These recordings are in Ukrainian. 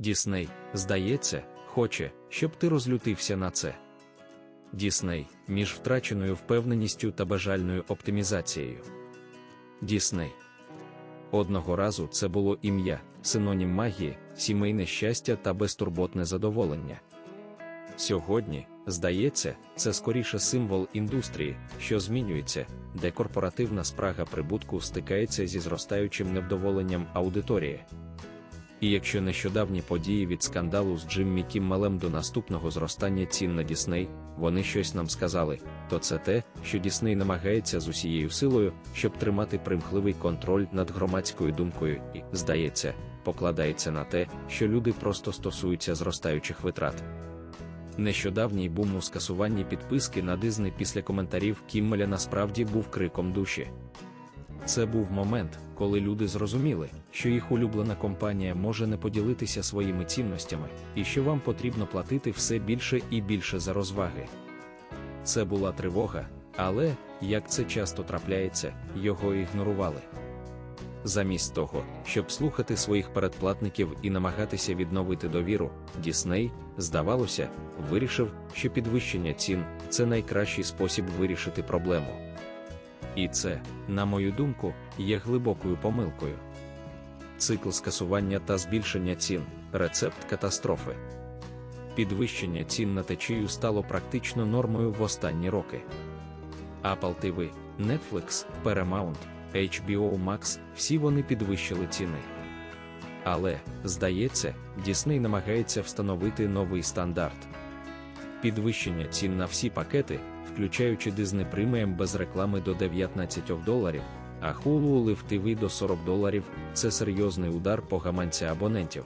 Дісней, здається, хоче, щоб ти розлютився на це. Дісней між втраченою впевненістю та бажальною оптимізацією. Дісней. Одного разу це було ім'я, синонім магії, сімейне щастя та безтурботне задоволення. Сьогодні, здається, це скоріше символ індустрії, що змінюється, де корпоративна спрага прибутку стикається зі зростаючим невдоволенням аудиторії. І якщо нещодавні події від скандалу з Джиммі Кіммелем до наступного зростання цін на Дісней, вони щось нам сказали, то це те, що Дісней намагається з усією силою, щоб тримати примхливий контроль над громадською думкою і, здається, покладається на те, що люди просто стосуються зростаючих витрат. Нещодавній бум у скасуванні підписки на Дизни після коментарів Кіммеля насправді був криком душі. Це був момент, коли люди зрозуміли, що їх улюблена компанія може не поділитися своїми цінностями, і що вам потрібно платити все більше і більше за розваги. Це була тривога, але, як це часто трапляється, його ігнорували. Замість того, щоб слухати своїх передплатників і намагатися відновити довіру, Дісней, здавалося, вирішив, що підвищення цін це найкращий спосіб вирішити проблему. І це, на мою думку, є глибокою помилкою. Цикл скасування та збільшення цін рецепт катастрофи. Підвищення цін на течію стало практично нормою в останні роки. Apple TV, Netflix, Paramount, HBO Max всі вони підвищили ціни. Але, здається, Disney намагається встановити новий стандарт. Підвищення цін на всі пакети, включаючи Disney Premium без реклами до 19 доларів, а Hulu Live TV до 40 доларів це серйозний удар по гаманця абонентів.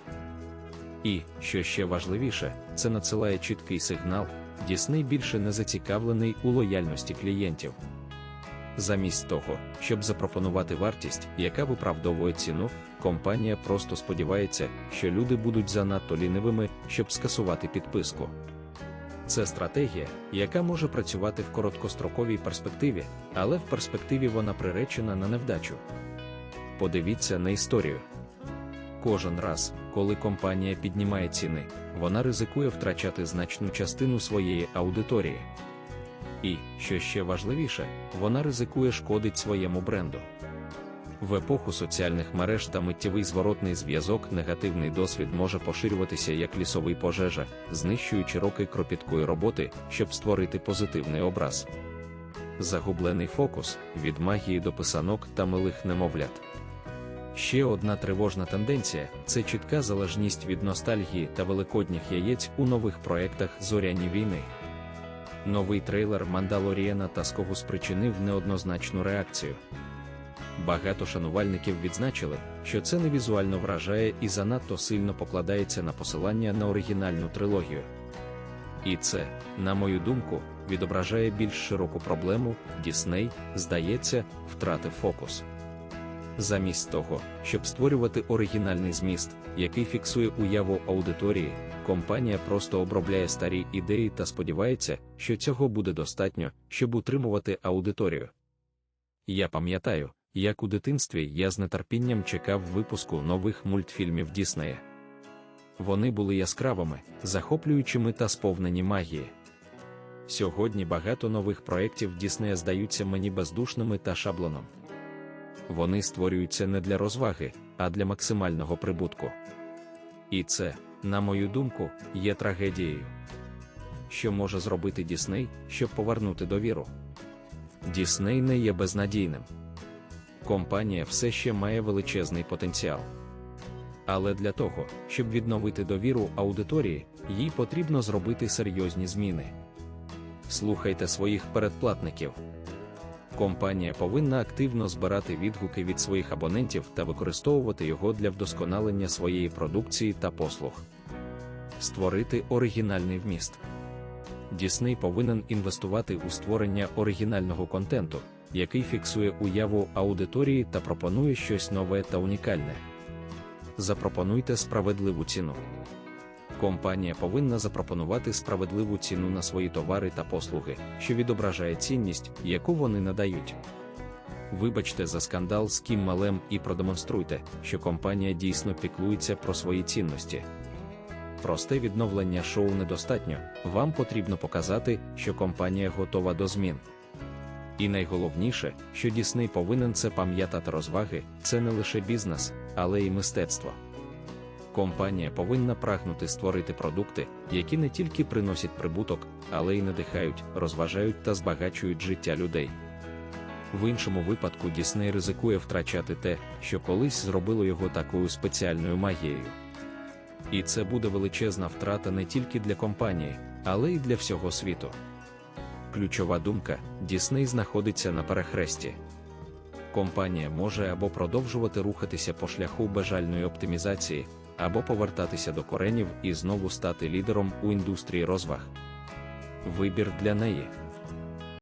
І, що ще важливіше, це надсилає чіткий сигнал, Disney більше не зацікавлений у лояльності клієнтів. Замість того, щоб запропонувати вартість, яка виправдовує ціну, компанія просто сподівається, що люди будуть занадто лінивими, щоб скасувати підписку. Це стратегія, яка може працювати в короткостроковій перспективі, але в перспективі вона приречена на невдачу. Подивіться на історію. Кожен раз, коли компанія піднімає ціни, вона ризикує втрачати значну частину своєї аудиторії. І, що ще важливіше, вона ризикує шкодить своєму бренду. В епоху соціальних мереж та миттєвий зворотний зв'язок негативний досвід може поширюватися як лісовий пожежа, знищуючи роки кропіткої роботи, щоб створити позитивний образ. Загублений фокус від магії до писанок та милих немовлят. Ще одна тривожна тенденція це чітка залежність від ностальгії та великодніх яєць у нових проєктах зоряні війни. Новий трейлер Мандалорієна Таскогу спричинив неоднозначну реакцію. Багато шанувальників відзначили, що це не візуально вражає і занадто сильно покладається на посилання на оригінальну трилогію. І це, на мою думку, відображає більш широку проблему, Дісней, здається, втратив фокус. Замість того, щоб створювати оригінальний зміст, який фіксує уяву аудиторії, компанія просто обробляє старі ідеї та сподівається, що цього буде достатньо, щоб утримувати аудиторію. Я пам'ятаю, як у дитинстві я з нетерпінням чекав випуску нових мультфільмів Діснея. Вони були яскравими, захоплюючими та сповнені магії. Сьогодні багато нових проєктів Діснея здаються мені бездушними та шаблоном. Вони створюються не для розваги, а для максимального прибутку. І це, на мою думку, є трагедією. Що може зробити Дісней, щоб повернути довіру? Дісней не є безнадійним. Компанія все ще має величезний потенціал. Але для того, щоб відновити довіру аудиторії, їй потрібно зробити серйозні зміни. Слухайте своїх передплатників. Компанія повинна активно збирати відгуки від своїх абонентів та використовувати його для вдосконалення своєї продукції та послуг. Створити оригінальний вміст. Дісней повинен інвестувати у створення оригінального контенту, який фіксує уяву аудиторії та пропонує щось нове та унікальне. Запропонуйте справедливу ціну. Компанія повинна запропонувати справедливу ціну на свої товари та послуги, що відображає цінність, яку вони надають. Вибачте за скандал з Кім Малем і продемонструйте, що компанія дійсно піклується про свої цінності. Просте відновлення шоу недостатньо, вам потрібно показати, що компанія готова до змін. І найголовніше, що Дісней повинен це пам'ятати розваги, це не лише бізнес, але й мистецтво. Компанія повинна прагнути створити продукти, які не тільки приносять прибуток, але й надихають, розважають та збагачують життя людей. В іншому випадку Дісней ризикує втрачати те, що колись зробило його такою спеціальною магією. І це буде величезна втрата не тільки для компанії, але й для всього світу. Ключова думка: Дісней знаходиться на перехресті. Компанія може або продовжувати рухатися по шляху бажальної оптимізації, або повертатися до коренів і знову стати лідером у індустрії розваг. Вибір для неї.